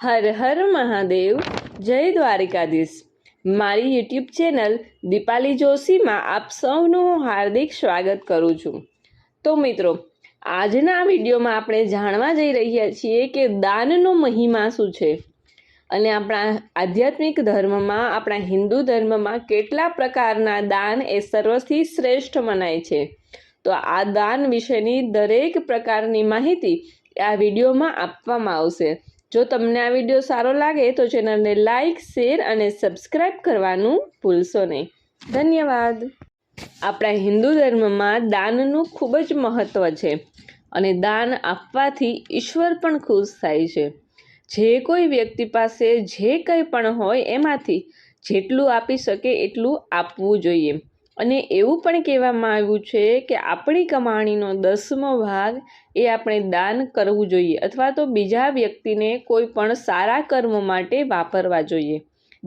હર હર મહાદેવ, જય દ્વારિકાધીશ. મારી YouTube channel Dipali જોશીમાં આપ સૌનું હાર્દિક સ્વાગત કરું છું. તો મિત્રો, આજના વિડીયોમાં આપણે જાણવા જઈ રહ્યા છીએ કે દાનનો મહિમા શું છે? અને આપણા આધ્યાત્મિક ધર્મમાં, આપણા હિન્દુ ધર્મમાં કેટલા પ્રકારના દાન એ સર્વથી શ્રેષ્ઠ મનાય છે? તો આ દાન વિશેની દરેક પ્રકારની માહિતી આ વિડીયોમાં આપવામાં આવશે. જો તમને આ વીડિયો સારો લાગે તો ચેનલને લાઇક શેર અને સબસ્ક્રાઈબ કરવાનું ભૂલશો નહીં. ધન્યવાદ. આપણા હિન્દુ ધર્મમાં દાનનું ખૂબ જ મહત્ત્વ છે અને દાન આપવાથી ઈશ્વર પણ ખુશ થાય છે. જે કોઈ વ્યક્તિ પાસે જે કંઈ પણ હોય એમાંથી જેટલું આપી શકે એટલું આપવું જોઈએ. અને એવું પણ કહેવામાં આવ્યું છે કે આપણી કમાણીનો દસમો ભાગ એ આપણે દાન કરવું જોઈએ અથવા તો બીજા વ્યક્તિને કોઈ પણ સારા કર્મ માટે વાપરવા જોઈએ.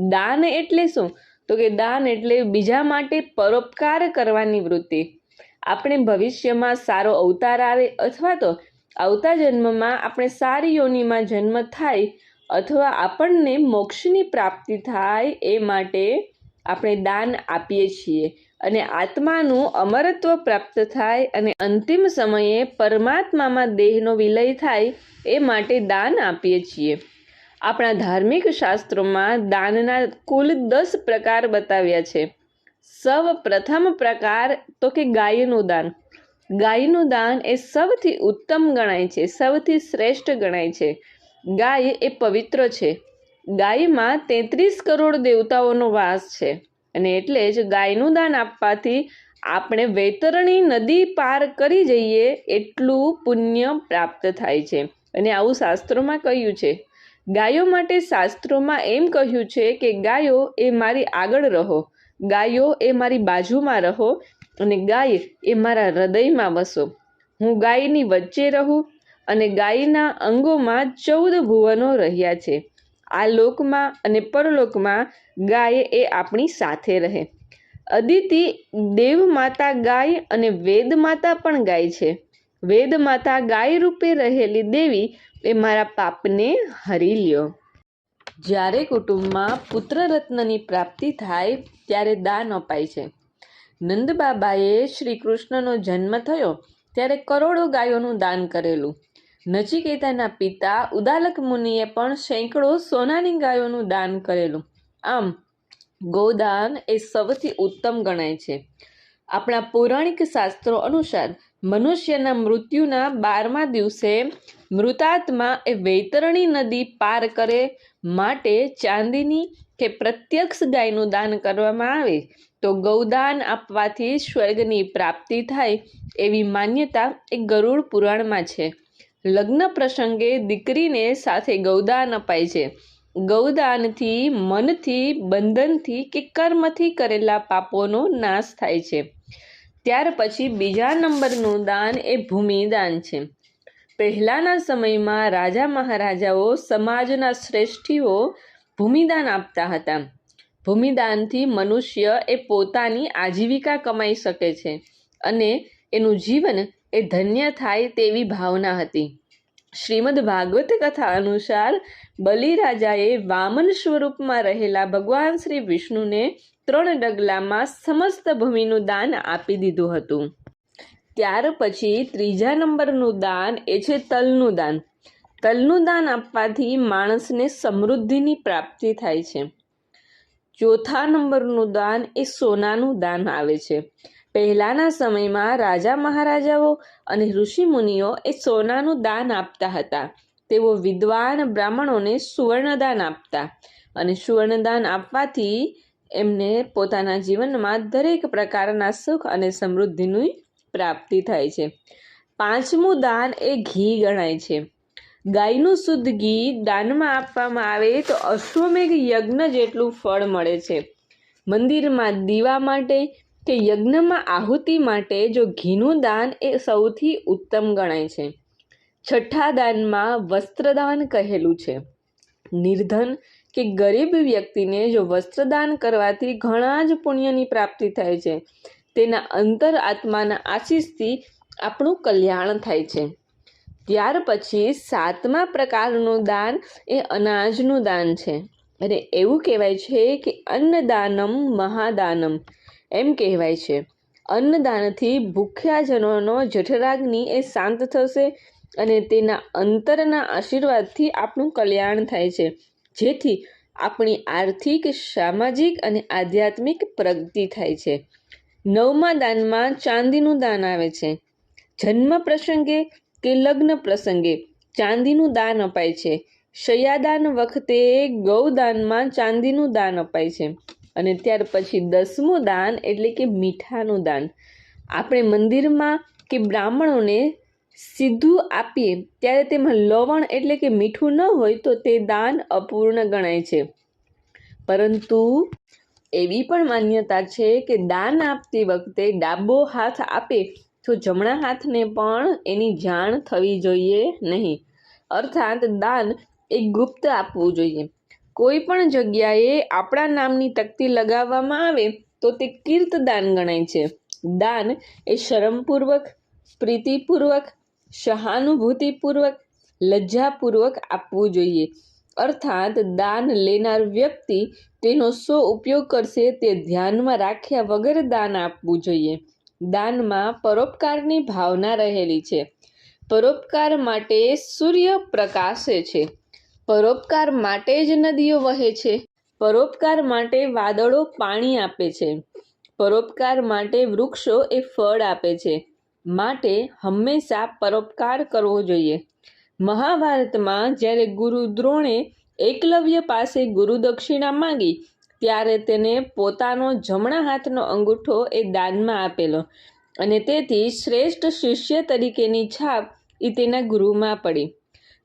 દાન એટલે શું? તો કે દાન એટલે બીજા માટે પરોપકાર કરવાની વૃત્તિ. આપણે ભવિષ્યમાં સારો અવતાર આવે અથવા તો આવતા જન્મમાં આપણે સારી યોનિમાં જન્મ થાય અથવા આપણને મોક્ષની પ્રાપ્તિ થાય એ માટે આપણે દાન આપીએ છીએ. અને આત્માનું અમરત્વ પ્રાપ્ત થાય અને અંતિમ સમયે પરમાત્મામાં દેહનો વિલય થાય એ માટે દાન આપીએ છીએ. આપણા ધાર્મિક શાસ્ત્રોમાં દાનના કુલ દસ પ્રકાર બતાવ્યા છે. સૌ પ્રથમ પ્રકાર તો કે ગાયનું દાન. ગાયનું દાન એ સૌથી ઉત્તમ ગણાય છે, સૌથી શ્રેષ્ઠ ગણાય છે. ગાય એ પવિત્ર છે. ગાયમાં તેત્રીસ કરોડ દેવતાઓનો વાસ છે. અને એટલે જ ગાયનું દાન આપવાથી આપણે વૈતરણી નદી પાર કરી જઈએ એટલું પુણ્ય પ્રાપ્ત થાય છે. અને આવું શાસ્ત્રોમાં કહ્યું છે. ગાયો માટે શાસ્ત્રોમાં એમ કહ્યું છે કે ગાયો એ મારી આગળ રહો. ગાયો એ મારી બાજુમાં રહો અને ગાય એ મારા હૃદયમાં વસો. હું ગાયની વચ્ચે રહું અને ગાયના અંગોમાં ચૌદ ભુવનો રહ્યા છે. આ લોકમાં અને પરલોકમાં ગાય એ આપણી સાથે રહે. અદિતિ દેવ માતા ગાય અને વેદ માતા પણ ગાય છે. વેદ માતા ગાય રૂપે રહેલી દેવી એ મારા પાપને હરી લ્યો. જ્યારે કુટુંબમાં પુત્ર રત્નની પ્રાપ્તિ થાય ત્યારે દાન અપાય છે. નંદબાબાએ શ્રી કૃષ્ણનો જન્મ થયો ત્યારે કરોડો ગાયોનું દાન કરેલું. નચિકેતાના પિતા ઉદાલક મુનિએ પણ સેંકડો સોનાની ગાયોનું દાન કરેલું. આમ, ગોદાન એ સૌથી ઉત્તમ ગણાય છે. આપણા પૌરાણિક શાસ્ત્રો અનુસાર, મનુષ્યના મૃત્યુના બારમા દિવસે મૃતાત્મા એ વૈતરણી નદી પાર કરે માટે ચાંદીની કે પ્રત્યક્ષ ગાયનું દાન કરવામાં આવે તો ગૌદાન આપવાથી સ્વર્ગની પ્રાપ્તિ થાય એવી માન્યતા એ ગરુડ પુરાણમાં છે. લગ્ન પ્રસંગે દીકરીને સાથે ગૌદાન અપાય છે. ગૌદાનથી, મનથી, બંધનથી કે કર્મથી કરેલા પાપોનો નાશ થાય છે. ત્યાર પછી બીજા નંબરનું દાન એ ભૂમિદાન છે. પહેલાંના સમયમાં રાજા મહારાજાઓ સમાજના શ્રેષ્ઠીઓ ભૂમિદાન આપતા હતા. ભૂમિદાનથી મનુષ્ય એ પોતાની આજીવિકા કમાઈ શકે છે અને એનું જીવન એ ધન્ય થાય તેવી ભાવના હતી. શ્રીમદ ભાગવત કથા અનુસાર બલિરાજાએ વામન સ્વરૂપમાં રહેલા ભગવાન શ્રી વિષ્ણુને ત્રણ ડગલામાં સમસ્ત ભૂમિનું દાન આપી દીધું હતું. ત્યાર પછી ત્રીજા નંબરનું દાન એ છે તલનું દાન. તલનું દાન આપવાથી માણસને સમૃદ્ધિની પ્રાપ્તિ થાય છે. ચોથા નંબરનું દાન એ સોનાનું દાન આવે છે. પહેલાંના સમયમાં રાજા મહારાજાઓ અને ઋષિમુનિઓ એ સોનાનું દાન આપતા હતા. તેઓ વિદ્વાન બ્રાહ્મણોને સુવર્ણદાન આપતા અને સુવર્ણદાન આપવાથી એમને પોતાના જીવનમાં દરેક પ્રકારના સુખ અને સમૃદ્ધિની પ્રાપ્તિ થાય છે. પાંચમું દાન એ ઘી ગણાય છે. ગાયનું શુદ્ધ ઘી દાનમાં આપવામાં આવે તો અશ્વમેઘ યજ્ઞ જેટલું ફળ મળે છે. મંદિરમાં દીવા માટે કે યજ્ઞમાં આહુતિ માટે જો ઘીનું દાન એ સૌથી ઉત્તમ ગણાય છે. છઠ્ઠા દાનમાં વસ્ત્રદાન કહેલું છે. નિર્ધન કે ગરીબ વ્યક્તિને જો વસ્ત્રદાન કરવાથી ઘણા જ પુણ્યની પ્રાપ્તિ થાય છે. તેના અંતર આત્માના આશીષથી આપણું કલ્યાણ થાય છે. ત્યાર પછી સાતમા પ્રકારનું દાન એ અનાજનું દાન છે. અને એવું કહેવાય છે કે અન્નદાનમ મહાદાનમ. એમ કહેવાય છે. અન્નદાનથી ભૂખ્યાજનોનો જઠરાગ્નિ એ શાંત થશે અને તેના અંતરના આશીર્વાદથી આપણું કલ્યાણ થાય છે. જેથી આપણી આર્થિક, સામાજિક અને આધ્યાત્મિક પ્રગતિ થાય છે. નવમા દાનમાં ચાંદીનું દાન આવે છે. જન્મ પ્રસંગે કે લગ્ન પ્રસંગે ચાંદીનું દાન અપાય છે. શયાદાન વખતે ગૌદાનમાં ચાંદીનું દાન અપાય છે અને ત્યાર પછી દસમું દાન એટલે કે મીઠાનું દાન. આપણે મંદિરમાં કે બ્રાહ્મણોને સીધું આપીએ ત્યારે તેમાં લવણ એટલે કે મીઠું ન હોય તો તે દાન અપૂર્ણ ગણાય છે. પરંતુ એવી પણ માન્યતા છે કે દાન આપતી વખતે ડાબો હાથ આપે તો જમણા હાથને પણ એની જાણ થવી જોઈએ નહીં. અર્થાત દાન એ ગુપ્ત આપવું જોઈએ. કોઈ પણ જગ્યાએ આપણા નામની તકતી લગાવવામાં આવે તો તે કીર્તદાન ગણાય છે. દાન એ શરમપૂર્વક, પ્રીતિપૂર્વક, સહાનુભૂતિપૂર્વક, લજ્જાપૂર્વક આપવું જોઈએ. અર્થાત દાન લેનાર વ્યક્તિ તેનો શો ઉપયોગ કરશે તે ધ્યાનમાં રાખ્યા વગર દાન આપવું જોઈએ. દાનમાં પરોપકારની ભાવના રહેલી છે. પરોપકાર માટે સૂર્ય પ્રકાશે છે. પરોપકાર માટે જ નદીઓ વહે છે. પરોપકાર માટે વાદળો પાણી આપે છે. પરોપકાર માટે વૃક્ષો એ ફળ આપે છે. માટે હંમેશા પરોપકાર કરવો જોઈએ. મહાભારતમાં જ્યારે ગુરુ દ્રોણે એકલવ્ય પાસે ગુરુ દક્ષિણા માંગી, ત્યારે તેને પોતાનો જમણા હાથનો અંગૂઠો એ દાનમાં આપેલો અને તેથી શ્રેષ્ઠ શિષ્ય તરીકેની છાપ એ તેના ગુરુમાં પડી.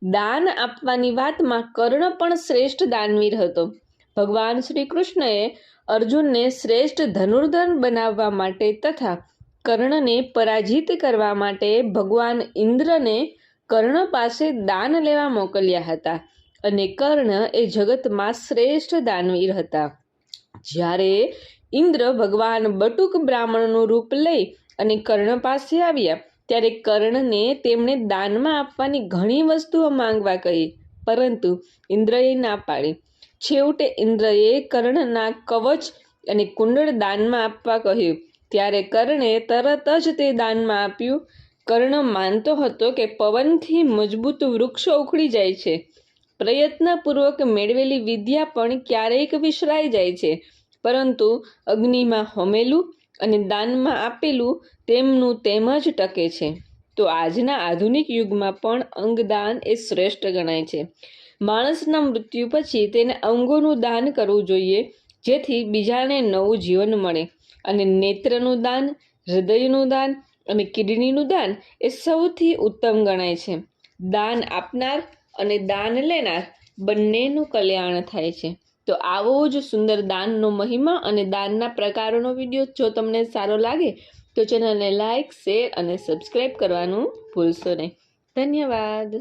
દાન આપવાની વાતમાં કર્ણ પણ શ્રેષ્ઠ દાનવીર હતો. ભગવાન શ્રી કૃષ્ણએ અર્જુનને શ્રેષ્ઠ ધનુર્ધર બનાવવા માટે તથા કર્ણને પરાજિત કરવા માટે ભગવાન ઇન્દ્રને કર્ણ પાસે દાન લેવા મોકલ્યા હતા અને કર્ણ એ જગતમાં શ્રેષ્ઠ દાનવીર હતા. જ્યારે ઇન્દ્ર ભગવાન બટુક બ્રાહ્મણનું રૂપ લઈ અને કર્ણ પાસે આવ્યા ત્યારે કર્ણને તેમણે દાનમાં આપવાની ઘણી વસ્તુઓ માંગવા કહી, પરંતુ ઇન્દ્રએ ના પાડી. છેવટે ઇન્દ્રએ કર્ણના કવચ અને કુંડળ દાનમાં આપવા કહ્યું. ત્યારે કર્ણે તરત જ તે દાનમાં આપ્યું. કર્ણ માનતો હતો કે પવનથી મજબૂત વૃક્ષો ઉખડી જાય છે. પ્રયત્નપૂર્વક મેળવેલી વિદ્યા પણ ક્યારેક વિસરાઈ જાય છે. પરંતુ અગ્નિમાં હોમેલું અને દાનમાં આપેલું તેમનું તેમ જ ટકે છે. તો આજના આધુનિક યુગમાં પણ અંગદાન એ શ્રેષ્ઠ ગણાય છે. માણસના મૃત્યુ પછી તેને અંગોનું દાન કરવું જોઈએ, જેથી બીજાને નવું જીવન મળે. અને નેત્રનું દાન, હૃદયનું દાન અને કિડનીનું દાન એ સૌથી ઉત્તમ ગણાય છે. દાન આપનાર અને દાન લેનાર બંનેનું કલ્યાણ થાય છે. તો આવો જ સુંદર દાનનો મહિમા અને દાનના પ્રકારોનો વીડિયો જો તમને સારો લાગે, તો ચેનલને લાઇક શેર અને સબસ્ક્રાઈબ કરવાનું ભૂલશો નહીં. ધન્યવાદ.